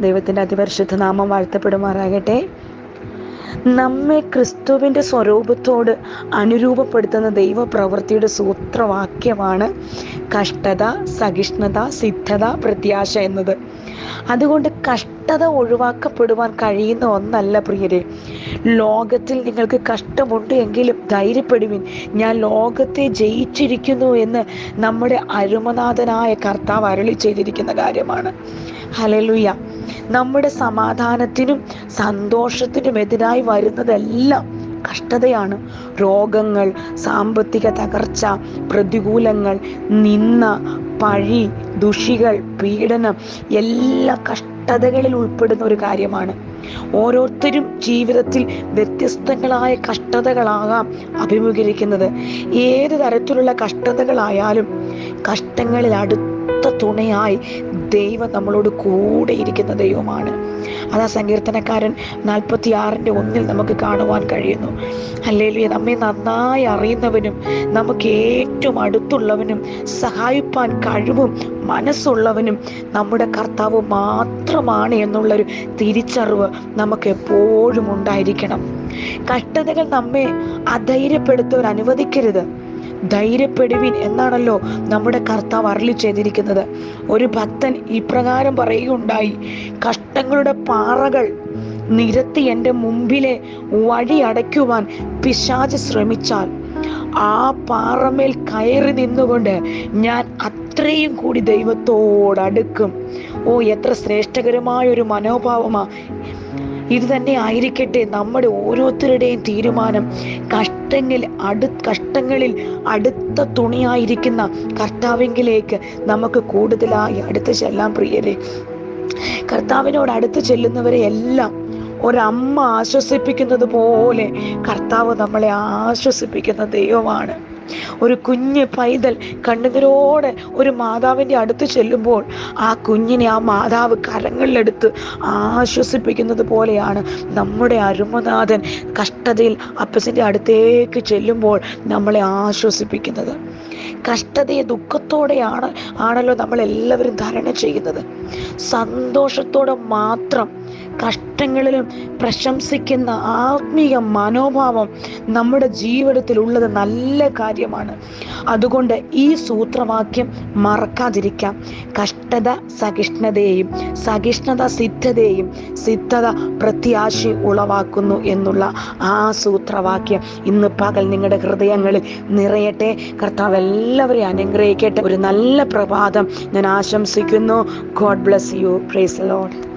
ദൈവത്തിന്റെ അതിപരിശുദ്ധ നാമം വാഴ്ത്തപ്പെടുമാറാകട്ടെ. നമ്മെ ക്രിസ്തുവിന്റെ സ്വരൂപത്തോട് അനുരൂപപ്പെടുത്തുന്ന ദൈവപ്രവൃത്തിയുടെ സൂത്രവാക്യമാണ് കഷ്ടത സഹിഷ്ണുത സിദ്ധത പ്രത്യാശ എന്നത്. അതുകൊണ്ട് കഷ്ടത ഒഴിവാക്കപ്പെടുവാൻ കഴിയുന്ന ഒന്നല്ല പ്രിയരെ ലോകത്തിൽ നിങ്ങൾക്ക് കഷ്ടമുണ്ട് എങ്കിലും ധൈര്യപ്പെടുവിൻ. ഞാൻ ലോകത്തെ ജയിച്ചിരിക്കുന്നു എന്ന് നമ്മുടെ അരുമനാഥനായ കർത്താവ് അരളി ചെയ്തിരിക്കുന്ന കാര്യമാണ്. ഹലലുയ നമ്മുടെ സമാധാനത്തിനും സന്തോഷത്തിനും എതിരായി വരുന്നതെല്ലാം കഷ്ടതയാണ്. രോഗങ്ങൾ സാമ്പത്തിക തകർച്ച പ്രതികൂലങ്ങൾ നിന്ന പഴി ദുഷികൾ പീഡനം എല്ലാ കഷ്ടതകളിൽ ഉൾപ്പെടുന്ന ഒരു കാര്യമാണ്. ഓരോരുത്തരും ജീവിതത്തിൽ വ്യത്യസ്തങ്ങളായ കഷ്ടതകളാകാം അഭിമുഖീകരിക്കുന്നത്. ഏത് തരത്തിലുള്ള കഷ്ടതകളായാലും കഷ്ടങ്ങളിൽ അടുത്ത തുണയായി ദൈവം നമ്മളോട് കൂടെ ഇരിക്കുന്ന ദൈവമാണ്. അതാ സങ്കീർത്തനക്കാരൻ നാൽപ്പത്തി ആറിന്റെ ഒന്നിൽ നമുക്ക് കാണുവാൻ കഴിയുന്നു. അല്ലെങ്കിൽ നമ്മെ നന്നായി അറിയുന്നവനും നമുക്ക് ഏറ്റവും അടുത്തുള്ളവനും സഹായിപ്പാൻ കഴിവും മനസ്സുള്ളവനും നമ്മുടെ കർത്താവ് മാത്രമാണ് എന്നുള്ളൊരു തിരിച്ചറിവ് നമുക്ക് എപ്പോഴും ഉണ്ടായിരിക്കണം. കഷ്ടതകൾ നമ്മെ അധൈര്യപ്പെടുത്തുവാൻ അനുവദിക്കരുത് ധൈര്യപ്പെടുവിൻ എന്നാണല്ലോ നമ്മുടെ കർത്താവ് അരളി ചെയ്തിരിക്കുന്നത്. ഒരു ഭക്തൻ ഇപ്രകാരം പറയുകയുണ്ടായി കഷ്ടങ്ങളുടെ പാറകൾ നിരത്തി എന്റെ മുമ്പിലെ വഴി അടയ്ക്കുവാൻ പിശാച് ശ്രമിച്ചാൽ ആ പാറമേൽ കയറി നിന്നുകൊണ്ട് ഞാൻ അത്രയും കൂടി ദൈവത്തോടടുക്കും ഓ എത്ര ശ്രേഷ്ഠകരമായ ഒരു മനോഭാവമാ. ഇത് തന്നെ ആയിരിക്കട്ടെ നമ്മുടെ ഓരോരുത്തരുടെയും തീരുമാനം. കഷ്ടങ്ങളിൽ അടു കഷ്ടങ്ങളിൽ അടുത്ത തുണിയായിരിക്കുന്ന കർത്താവിങ്കിലേക്ക് നമുക്ക് കൂടുതലായി അടുത്ത് ചെല്ലാൻ പ്രിയരെ. കർത്താവിനോട് അടുത്ത് ചെല്ലുന്നവരെ എല്ലാം ഒരമ്മ ആശ്വസിപ്പിക്കുന്നത് പോലെ കർത്താവ് നമ്മളെ ആശ്വസിപ്പിക്കുന്ന ദൈവമാണ്. ഒരു കുഞ്ഞ് പൈതൽ കണ്ണുനീരോടെ ഒരു മാതാവിന്റെ അടുത്ത് ചെല്ലുമ്പോൾ ആ കുഞ്ഞിനെ ആ മാതാവ് കരങ്ങളിലെടുത്ത് ആശ്വസിപ്പിക്കുന്നത് പോലെയാണ് നമ്മുടെ അരുമനാഥൻ കഷ്ടതയിൽ അപ്പസിന്റെ അടുത്തേക്ക് ചെല്ലുമ്പോൾ നമ്മളെ ആശ്വസിപ്പിക്കുന്നത്. കഷ്ടതയെ ദുഃഖത്തോടെയാണ് ആണല്ലോ നമ്മളെല്ലാവരും ധാരണ ചെയ്യുന്നത്. സന്തോഷത്തോടെ മാത്രം കഷ്ടങ്ങളിലും പ്രശംസിക്കുന്ന ആത്മീയ മനോഭാവം നമ്മുടെ ജീവിതത്തിൽ ഉള്ളത് നല്ല കാര്യമാണ്. അതുകൊണ്ട് ഈ സൂത്രവാക്യം മറക്കാതിരിക്കാം. കഷ്ടത സഹിഷ്ണുതയെയും സഹിഷ്ണുത സിദ്ധതയെയും സിദ്ധത പ്രത്യാശ ഉളവാക്കുന്നു എന്നുള്ള ആ സൂത്രവാക്യം ഇന്ന് പകൽ നിങ്ങളുടെ ഹൃദയങ്ങളിൽ നിറയട്ടെ. കർത്താവ് എല്ലാവരെയും അനുഗ്രഹിക്കട്ടെ. ഒരു നല്ല പ്രഭാതം ഞാൻ ആശംസിക്കുന്നു. God bless you praise Lord